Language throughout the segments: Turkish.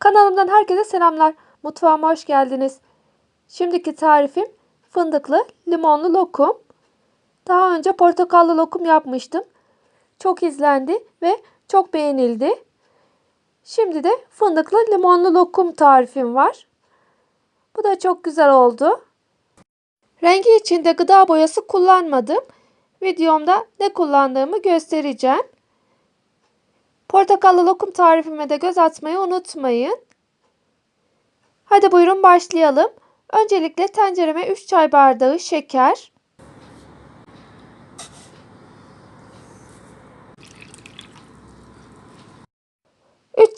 Kanalımdan herkese selamlar. Mutfağıma hoş geldiniz. Şimdiki tarifim fındıklı limonlu lokum. Daha önce portakallı lokum yapmıştım. Çok izlendi ve çok beğenildi. Şimdi de fındıklı limonlu lokum tarifim var. Bu da çok güzel oldu. Rengi için de gıda boyası kullanmadım. Videomda ne kullandığımı göstereceğim. Portakallı lokum tarifime de göz atmayı unutmayın. Hadi buyurun başlayalım. Öncelikle tencereme 3 çay bardağı şeker,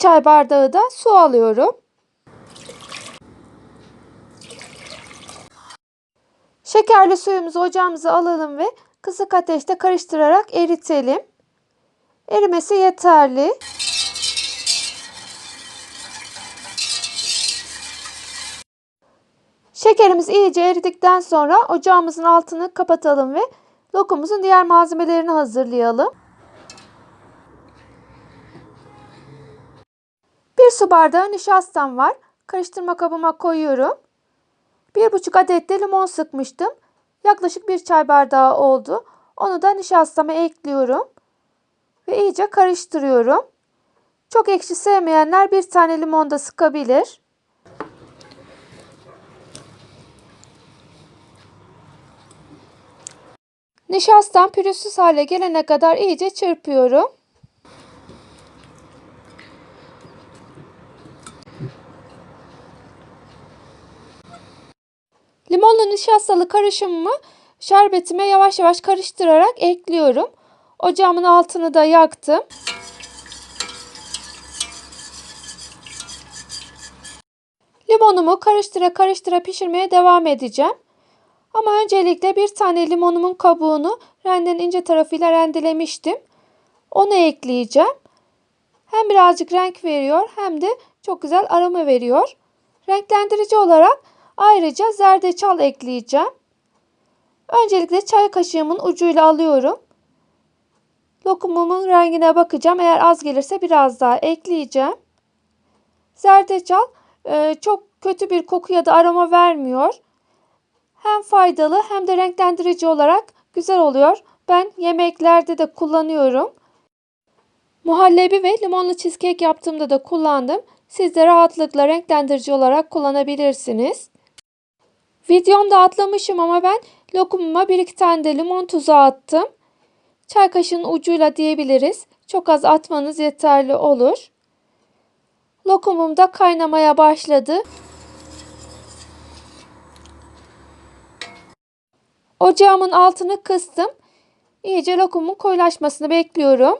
çay bardağı da su alıyorum. Şekerli suyumuzu ocağımıza alalım ve kısık ateşte karıştırarak eritelim. Erimesi yeterli. Şekerimiz iyice eridikten sonra ocağımızın altını kapatalım ve lokumumuzun diğer malzemelerini hazırlayalım. Bir su bardağı nişastam var. Karıştırma kabıma koyuyorum. Bir buçuk adet de limon sıkmıştım. Yaklaşık bir çay bardağı oldu. Onu da nişastama ekliyorum. Ve iyice karıştırıyorum. Çok ekşi sevmeyenler bir tane limon da sıkabilir. Nişastam pürüzsüz hale gelene kadar iyice çırpıyorum. Limonlu nişastalı karışımımı şerbetime yavaş yavaş karıştırarak ekliyorum. Ocağımın altını da yaktım. Limonumu karıştıra karıştıra pişirmeye devam edeceğim. Ama öncelikle bir tane limonumun kabuğunu rendenin ince tarafıyla rendelemiştim. Onu ekleyeceğim. Hem birazcık renk veriyor hem de çok güzel aroma veriyor. Renklendirici olarak ayrıca zerdeçal ekleyeceğim. Öncelikle çay kaşığımın ucuyla alıyorum. Lokumumun rengine bakacağım. Eğer az gelirse biraz daha ekleyeceğim. Zerdeçal e, çok kötü bir koku ya da aroma vermiyor. Hem faydalı hem de renklendirici olarak güzel oluyor. Ben yemeklerde de kullanıyorum. Muhallebi ve limonlu cheesecake yaptığımda da kullandım. Siz de rahatlıkla renklendirici olarak kullanabilirsiniz. Videomda atlamışım ama ben lokumuma bir iki tane de limon tuzu attım. Çay kaşığının ucuyla diyebiliriz. Çok az atmanız yeterli olur. Lokumum da kaynamaya başladı. Ocağımın altını kıstım. İyice lokumun koyulaşmasını bekliyorum.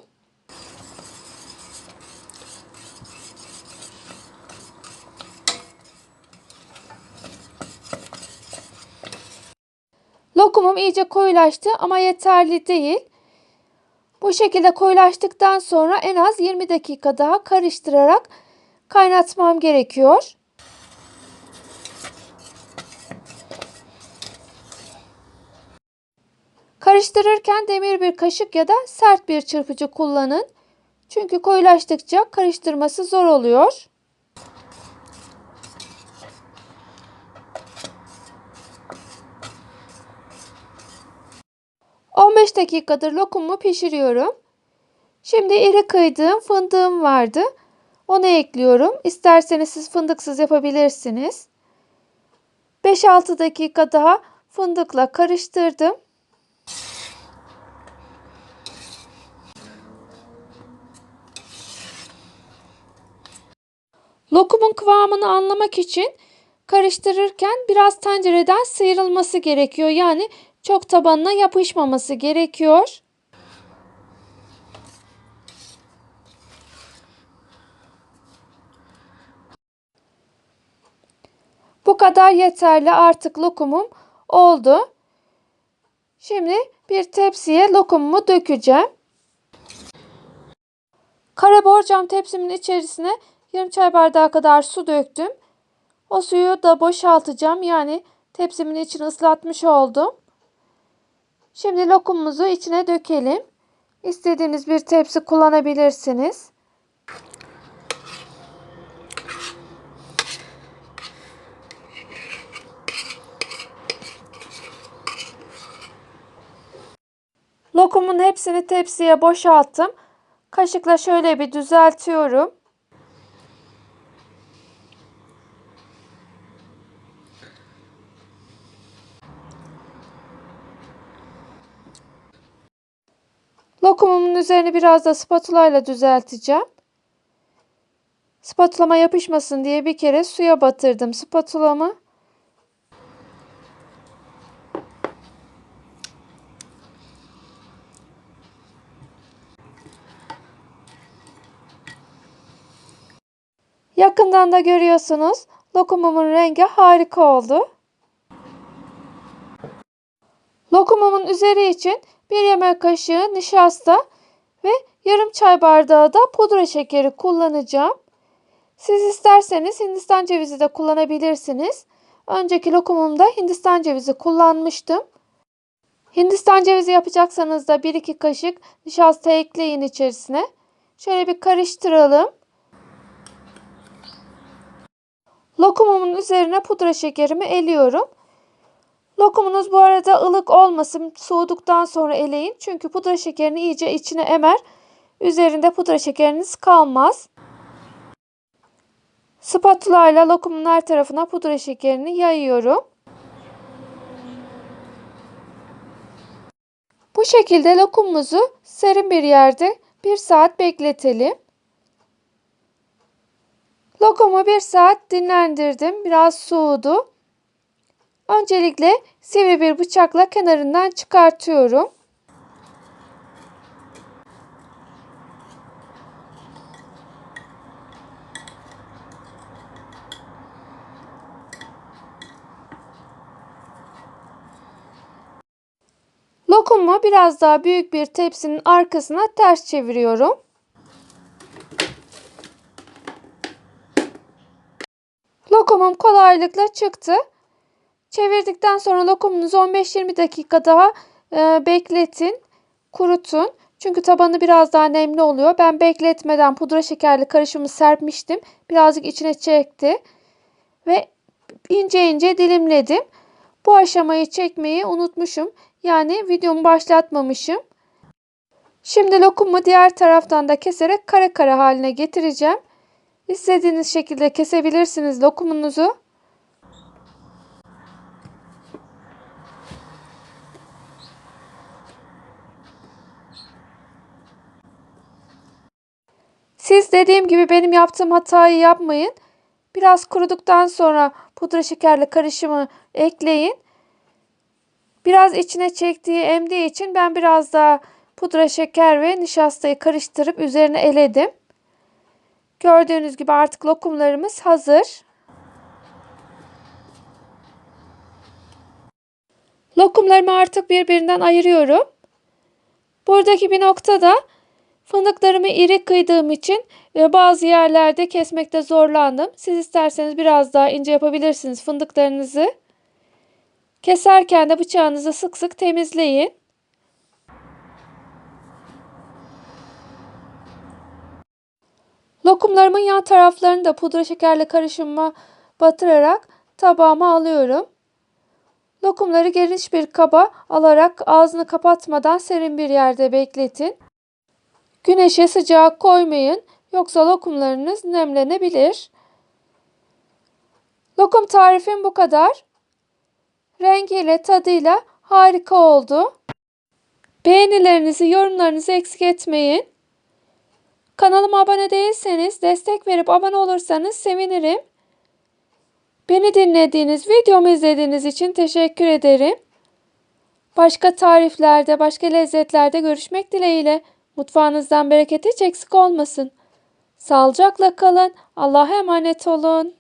Lokumum iyice koyulaştı ama yeterli değil. Bu şekilde koyulaştıktan sonra en az 20 dakika daha karıştırarak kaynatmam gerekiyor. Karıştırırken demir bir kaşık ya da sert bir çırpıcı kullanın. Çünkü koyulaştıkça karıştırması zor oluyor. ...15 dakikadır lokumu pişiriyorum. Şimdi iri kıydığım fındığım vardı. Onu ekliyorum. İsterseniz siz fındıksız yapabilirsiniz. 5-6 dakika daha fındıkla karıştırdım. Lokumun kıvamını anlamak için karıştırırken biraz tencereden sıyrılması gerekiyor. Yani çok tabanına yapışmaması gerekiyor. Bu kadar yeterli artık lokumum oldu. Şimdi bir tepsiye lokumumu dökeceğim. Kare borcam tepsimin içerisine yarım çay bardağı kadar su döktüm. O suyu da boşaltacağım. Yani tepsimin içini ıslatmış oldum. Şimdi lokumumuzu içine dökelim. İstediğiniz bir tepsi kullanabilirsiniz. Lokumun hepsini tepsiye boşalttım. Kaşıkla şöyle bir düzeltiyorum. Lokumumun üzerini biraz da spatula ile düzelteceğim. Spatulama yapışmasın diye bir kere suya batırdım spatulamı. Yakından da görüyorsunuz. Lokumumun rengi harika oldu. Lokumumun üzeri için bir yemek kaşığı nişasta ve yarım çay bardağı da pudra şekeri kullanacağım. Siz isterseniz Hindistan cevizi de kullanabilirsiniz. Önceki lokumumda Hindistan cevizi kullanmıştım. Hindistan cevizi yapacaksanız da 1-2 kaşık nişasta ekleyin içerisine. Şöyle bir karıştıralım. Lokumumun üzerine pudra şekerimi eliyorum. Lokumunuz bu arada ılık olmasın. Soğuduktan sonra eleyin. Çünkü pudra şekerini iyice içine emer. Üzerinde pudra şekeriniz kalmaz. Spatula ile lokumun her tarafına pudra şekerini yayıyorum. Bu şekilde lokumumuzu serin bir yerde bir saat bekletelim. Lokumu bir saat dinlendirdim. Biraz soğudu. Öncelikle sivri bir bıçakla kenarından çıkartıyorum. Lokumu biraz daha büyük bir tepsinin arkasına ters çeviriyorum. Lokumum kolaylıkla çıktı. Çevirdikten sonra lokumunuzu 15-20 dakika daha e, bekletin, kurutun. Çünkü tabanı biraz daha nemli oluyor. Ben bekletmeden pudra şekerli karışımı serpmiştim. Birazcık içine çekti. Ve ince ince dilimledim. Bu aşamayı çekmeyi unutmuşum. Yani videomu başlatmamışım. Şimdi lokumu diğer taraftan da keserek kare kare haline getireceğim. İstediğiniz şekilde kesebilirsiniz lokumunuzu. Siz dediğim gibi benim yaptığım hatayı yapmayın. Biraz kuruduktan sonra pudra şekerli karışımı ekleyin. Biraz içine çektiği emdiği için ben biraz daha pudra şeker ve nişastayı karıştırıp üzerine eledim. Gördüğünüz gibi artık lokumlarımız hazır. Lokumlarımı artık birbirinden ayırıyorum. Buradaki bir noktada fındıklarımı iri kıydığım için e, bazı yerlerde kesmekte zorlandım. Siz isterseniz biraz daha ince yapabilirsiniz fındıklarınızı. Keserken de bıçağınızı sık sık temizleyin. Lokumlarımın yan taraflarını da pudra şekerle karışıma batırarak tabağıma alıyorum. Lokumları geniş bir kaba alarak ağzını kapatmadan serin bir yerde bekletin. Güneşe sıcak koymayın yoksa lokumlarınız nemlenebilir. Lokum tarifim bu kadar. Rengiyle tadıyla harika oldu. Beğenilerinizi, yorumlarınızı eksik etmeyin. Kanalıma abone değilseniz destek verip abone olursanız sevinirim. Beni dinlediğiniz, videomu izlediğiniz için teşekkür ederim. Başka tariflerde, başka lezzetlerde görüşmek dileğiyle. Mutfağınızdan bereket hiç eksik olmasın. Sağlıcakla kalın. Allah'a emanet olun.